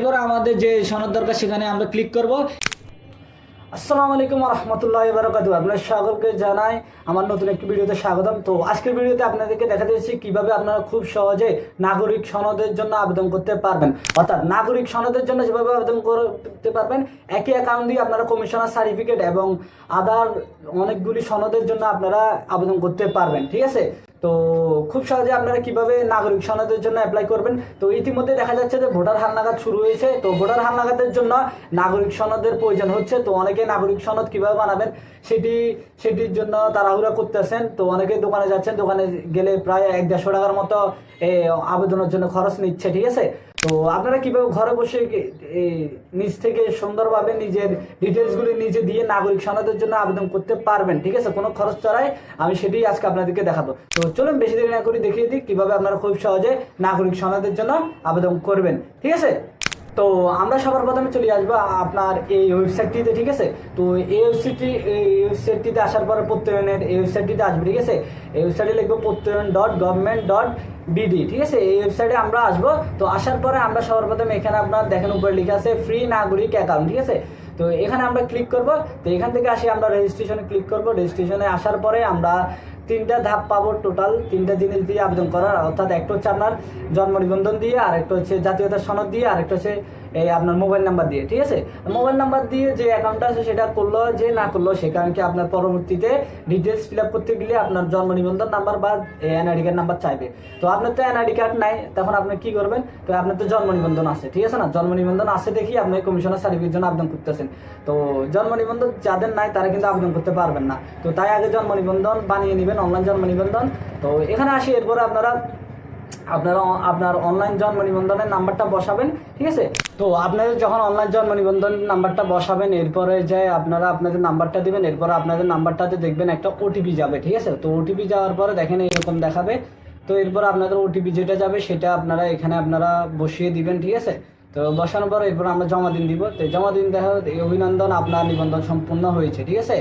এরপর আমাদের যে সনদ দরকার সেখানে আমরা ক্লিক করব। আসসালামু আলাইকুম রহমতুল্লাহ বারকাতু আপনার সকলকে জানাই আমার নতুন একটি ভিডিওতে স্বাগতম। তো আজকের ভিডিওতে আপনাদেরকে দেখা দিয়েছি কীভাবে আপনারা খুব সহজে নাগরিক সনদের জন্য আবেদন করতে পারবেন। অর্থাৎ নাগরিক সনদের জন্য যেভাবে আবেদন করতে পারবেন, একই অ্যাকাউন্ট দিয়ে আপনারা কমিশনার সার্টিফিকেট এবং আদার অনেকগুলি সনদের জন্য আপনারা আবেদন করতে পারবেন, ঠিক আছে? তো খুব সহজে আপনারা কীভাবে নাগরিক সনদের জন্য অ্যাপ্লাই করবেন? তো ইতিমধ্যে দেখা যাচ্ছে যে ভোটার হালনাগাদ শুরু হয়েছে। তো ভোটার হালনাগাদের জন্য নাগরিক সনদের প্রয়োজন হচ্ছে। তো অনেকে নাগরিক সনদ কীভাবে বানাবেন সেটি, সেটির জন্য তাড়াহুড়া করতেছেন। তো অনেকে দোকানে যাচ্ছেন। দোকানে গেলে প্রায় এক দেড়শো টাকার মতো আবেদনের জন্য খরচ নিচ্ছে, ঠিক আছে? তো আপনারা কীভাবে ঘরে বসে নিজ থেকে সুন্দরভাবে নিজের ডিটেলসগুলি নিজে দিয়ে নাগরিক সনদের জন্য আবেদন করতে পারবেন, ঠিক আছে? কোনো খরচ ছাড়াই আমি সেটি আজকে আপনাদেরকে দেখাবো। তো চলুন বেশি দেরি না করে দেখিয়ে দিই কীভাবে আপনারা খুব সহজে নাগরিক সনদের জন্য আবেদন করবেন, ঠিক আছে? তো আমরা সবার প্রথমে চলে আসব আপনার এই ওয়েবসাইটটিতে ঠিক আছে? তো এই ওয়েবসাইটটি এই ওয়েবসাইটটিতে আসার পরে প্রত্যয়নের এই ওয়েবসাইটটিতে আসবে, ঠিক আছে? এই ওয়েবসাইটে লিখব Prottoyon dot government dot BD ঠিক আছে? এই ওয়েবসাইটে আমরা আসব, তো আসার পরে আমরা সবার প্রথমে এখানে আপনার দেখেন উপরে লেখা আছে ফ্রি নাগরিক অ্যাকাউন্ট ঠিক আছে? তো এখানে আমরা ক্লিক করব, তো এখান থেকে আসি আমরা রেজিস্ট্রেশনে ক্লিক করব। রেজিস্ট্রেশনে আসার পরে আমরা তিনটা ধাপ পাবো টোটাল তিনটা জিনিস দিয়ে আবেদন করার। অর্থাৎ একটা হচ্ছে আপনার জন্ম নিবন্ধন দিয়ে, আর একটা হচ্ছে জাতীয়তা সনদ দিয়ে, আর একটা হচ্ছে এই আপনার মোবাইল নাম্বার দিয়ে, ঠিক আছে? মোবাইল নাম্বার দিয়ে যে অ্যাকাউন্টটা আছে সেটা করল যে না করল সেখানে আপনার পরবর্তীতে ডিটেলস ফিল আপ করতে গেলে আপনার জন্ম নিবন্ধন নাম্বার বা এনআইডি কার্ড নাম্বার চাইবে। তো আপনার তো এনআইডি কার্ড নাই, তখন আপনি কি করবেন? তো আপনার তো জন্ম নিবন্ধন আছে, ঠিক আছে না? জন্ম নিবন্ধন আছে দেখি আপনি কমিশনার সার্টিফিকেট জন্য আবেদন করতেছেন। তো জন্ম নিবন্ধন যাদের নাই তারা কিন্তু আবেদন করতে পারবেন না। তো তাই আগে জন্ম নিবন্ধন বানিয়ে নেবেন অনলাইন জন্ম নিবন্ধন। তো এখানে আসি, এরপরে আপনারা আপনারা আপনার অনলাইন জন্ম নিবন্ধনের নাম্বারটা বসাবেন, ঠিক আছে? তো আপনাদের যখন অনলাইন জন্ম নিবন্ধন নাম্বারটা বসাবেন, এরপরে যে আপনারা আপনাদের নাম্বারটা দিবেন, এরপরে আপনাদের নাম্বারটাতে দেখবেন একটা ওটিপি যাবে, ঠিক আছে? তো ওটিপি যাওয়ার পরে দেখেন এরকম দেখাবে। তো এরপর আপনাদের ওটিপি যেটা যাবে, সেটা আপনারা এখানে আপনারা বসিয়ে দিবেন, ঠিক আছে? তো বসানোর পর এরপর আমরা জমা দিন দিব। তো জমা দিন দেখা অভিনন্দন, আপনার নিবন্ধন সম্পূর্ণ হয়েছে, ঠিক আছে?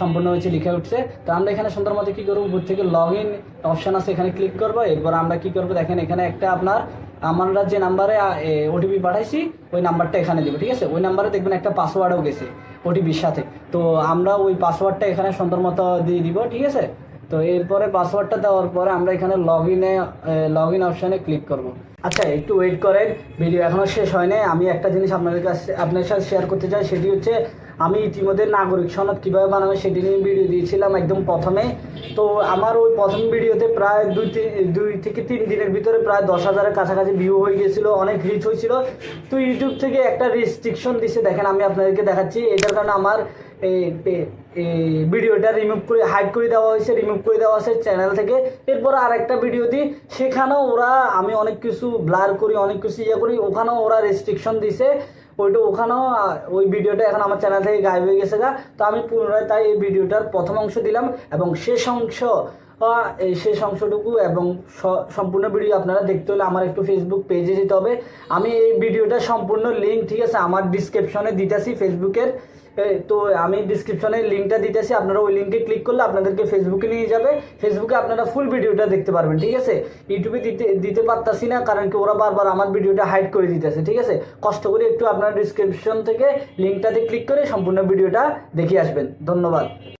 সম্পূর্ণ হয়েছে, লিখে উঠছে। তো আমরা এখানে সুন্দর মতো কী করব? উপর থেকে লগ ইন অপশান আছে, এখানে ক্লিক করব। এরপর আমরা কি করব? দেখেন এখানে একটা আপনার, আমরা যে নাম্বারে ওটিপি পাঠাইছি, ওই নাম্বারটা এখানে দেবো, ঠিক আছে? ওই নাম্বারে দেখবেন একটা পাসওয়ার্ডও গেছে ওটিপির সাথে। তো আমরা ওই পাসওয়ার্ডটা এখানে সুন্দর মতো দিয়ে দিব, ঠিক আছে? তো এরপরে পাসওয়ার্ডটা দেওয়ার পরে আমরা এখানে লগ ইনে লগ ইন অপশানে ক্লিক করব। আচ্ছা একটু ওয়েট করেন। ভিডিও এখনও শেষ হয়নি। আমি একটা জিনিস আপনাদের কাছে আপনার সাথে শেয়ার করতে চাই, সেটি হচ্ছে আমি ইতিমধ্যে নাগরিক সনদ কীভাবে বানাবে সেটি নিয়ে ভিডিও দিয়েছিলাম একদম প্রথমে। তো আমার ওই প্রথম ভিডিওতে প্রায় দুই তিন দুই থেকে তিন দিনের ভিতরে প্রায় দশ হাজারের কাছাকাছি ভিউ হয়ে গিয়েছিল অনেক রিচ হয়েছিল। তো ইউটিউব থেকে একটা রেস্ট্রিকশন দিছে। দেখেন, আমি আপনাদেরকে দেখাচ্ছি। এটার কারণে আমার ভিডিওটা রিমুভ করে হাইড করে দেওয়া হয়েছে রিমুভ করে দেওয়া হয়েছে চ্যানেল থেকে। এরপর আর একটা ভিডিও দিই। সেখানেও ওরা আমি অনেক কিছু ব্লার করি, অনেক কিছু ইয়ে করি, ওখানেও ওরা রেস্ট্রিকশন দিছে। ওইটা ওখানেও ওই ভিডিওটা এখন আমার চ্যানেল থেকে গায়েব হয়ে গেছে গা। তো আমি পুনরায় তাই এই ভিডিওটার প্রথম অংশ দিলাম এবং শেষ অংশ এই শেষ অংশটুকু এবং সম্পূর্ণ ভিডিও আপনারা দেখতে হলে আমার একটু ফেসবুক পেজে যেতে হবে। আমি এই ভিডিওটা সম্পূর্ণ লিঙ্ক ঠিক আছে, আমার ডিসক্রিপশনে দিতেছি ফেসবুকের তো আমি ডিসক্রিপশনে লিঙ্কটা দিতেছি, আপনারা ওই লিঙ্কে ক্লিক করলে আপনাদেরকে ফেসবুকে নিয়ে যাবে। ফেসবুকে আপনারা ফুল ভিডিওটা দেখতে পারবেন, ঠিক আছে? ইউটিউবে দিতে দিতে পারতাছি না, কারণ কি ওরা বারবার আমার ভিডিওটা হাইড করে দিতেছে, ঠিক আছে? কষ্ট করে একটু আপনার ডিসক্রিপশন থেকে লিঙ্কটাতে ক্লিক করে সম্পূর্ণ ভিডিওটা দেখে আসবেন। ধন্যবাদ।